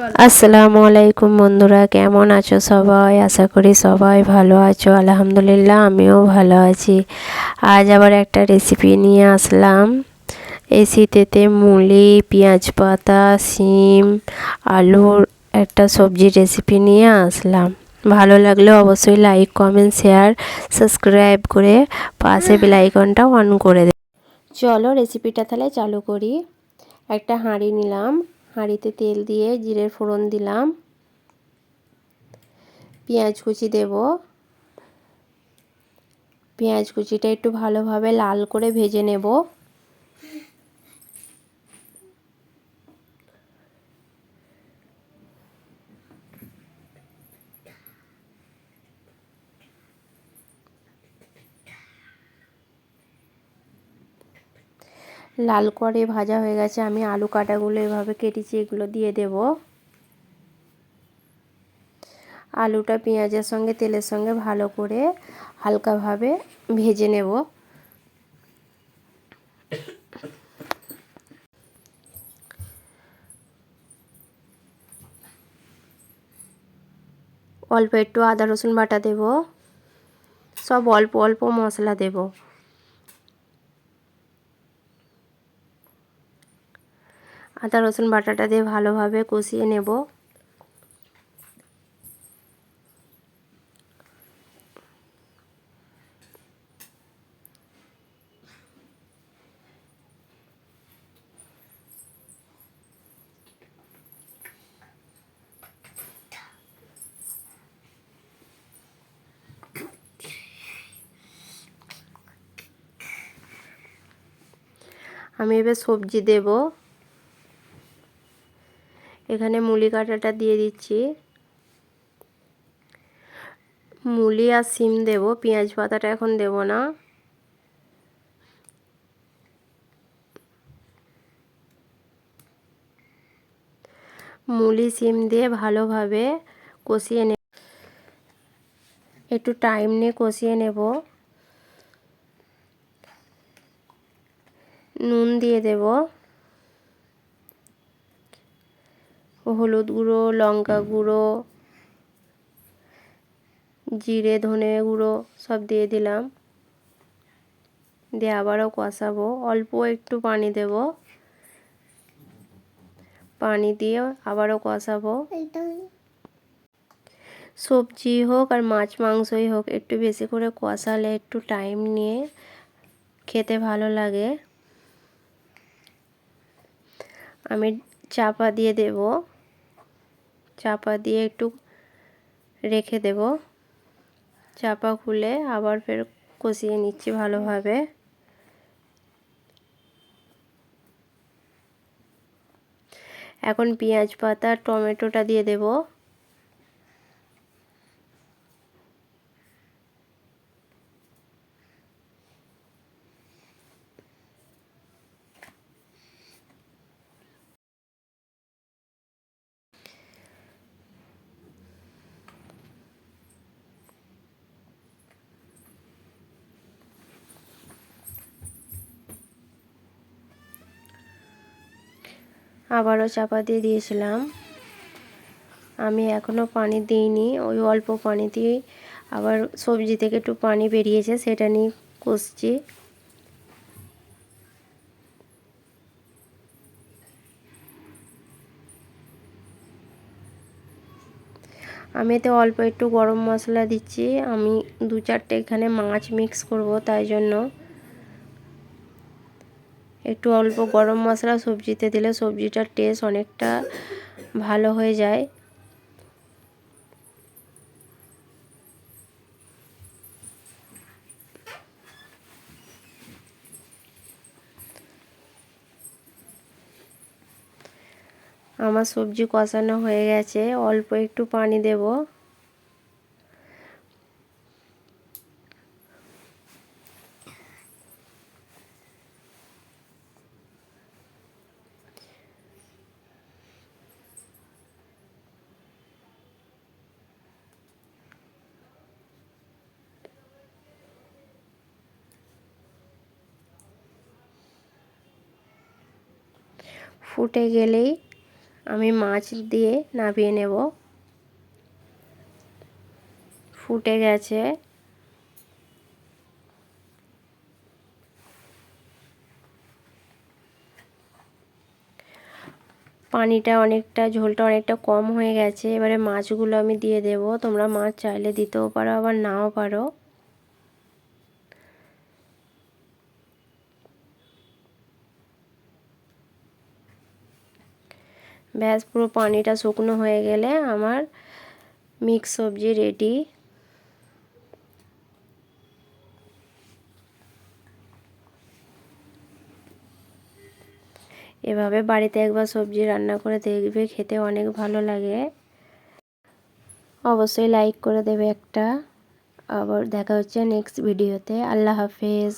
আসসালামু আলাইকুম বন্ধুরা, কেমন আছো সবাই? আশা করি সবাই ভালো আছো। আলহামদুলিল্লাহ, আমিও ভালো আছি। আজ আবার একটা রেসিপি নিয়ে আসলাম। এই শীতেতে মুলি, পেঁয়াজ পাতা, শিম, আলুর একটা সবজির রেসিপি নিয়ে আসলাম। ভালো লাগলে অবশ্যই লাইক কমেন্ট শেয়ার সাবস্ক্রাইব করে পাশে বেল আইকনটা অন করে দে। চলো রেসিপিটা তাহলে চালু করি। একটা হাঁড়ি নিলাম। হাঁড়িতে তেল দিয়ে জিরের ফোড়ন দিলাম। পেঁয়াজ কুচি দেব। পেঁয়াজ কুচিটা একটু ভালোভাবে লাল করে ভেজে নেব। লাল করে ভাজা হয়ে গেছে, আমি আলু কাটাগুলো এভাবে কেটেছি, এগুলো দিয়ে দেব। আলুটা পেঁয়াজের সঙ্গে, তেলের সঙ্গে ভালো করে হালকাভাবে ভেজে নেব। অল্প একটু আদা রসুন বাটা দেব, সব অল্প অল্প মশলা দেবো। আদা রসুন বাটাটা দিয়ে ভালোভাবে কষিয়ে নেব। আমি এবার সবজি দেবো। এখানে মুলি কাঁটাটা দিয়ে দিচ্ছি। মুলি আর সিম দেব, পেঁয়াজ পাতাটা এখন দেব না। মুলি সিম দিয়ে ভালোভাবে কষিয়ে নেব একটু টাইম নিয়ে কষিয়ে নেব। নুন দিয়ে দেবো। হলুদ গুঁড়ো, লঙ্কা গুঁড়ো, জিরে, ধনে গুঁড়ো সব দিয়ে দিলাম। দিয়ে আবারও কষাবো। অল্প একটু পানি দেব। পানি দিয়ে আবারও কষাবো। সবজি হোক আর মাছ মাংসই হোক, একটু বেশি করে কষালে একটু টাইম নিয়ে খেতে ভালো লাগে। আমি চাপা দিয়ে দেব। চাপা দিয়ে একটু রেখে দেব। চাপা খুলে আবার ফের কষিয়ে নিচ্ছি ভালোভাবে। এখন পেঁয়াজ পাতা, টমেটোটা দিয়ে দেবো। আবারও চাপা দিয়ে দিয়েছিলাম। আমি এখনও পানি দিইনি, ওই অল্প পানি দিয়ে আবার সবজি থেকে একটু পানি বেরিয়েছে, সেটা নিয়ে কষছি। আমি এতে অল্প একটু গরম মশলা দিচ্ছি, আমি দু চারটে এখানে মাছ মিক্স করব, তাই জন্য। একটু অল্প গরম মশলা সবজিতে দিলে সবজিটার টেস্ট অনেকটা ভালো হয়ে যায়। আমার সবজি কষানো হয়ে গেছে, অল্প একটু পানি দেব। ফুটে গেলেই আমি মাছ দিয়ে নামিয়ে নেব। ফুটে গেছে। পানিটা অনেকটা, ঝোলটা অনেকটা কম হয়ে গেছে। এবারে মাছগুলো আমি দিয়ে দেব। তোমরা মাছ চাইলে দিতেও পারো, আবার নাও পারো। ব্যাস, পুরো পানিটা শুকনো হয়ে গেলে আমার মিক্স সবজি রেডি এভাবে বাড়িতে একবার সবজি রান্না করে দেখবে, খেতে অনেক ভালো লাগে। অবশ্যই লাইক করে দেবে একটা। আবার দেখা হচ্ছে নেক্সট ভিডিওতে আল্লাহ হাফেজ।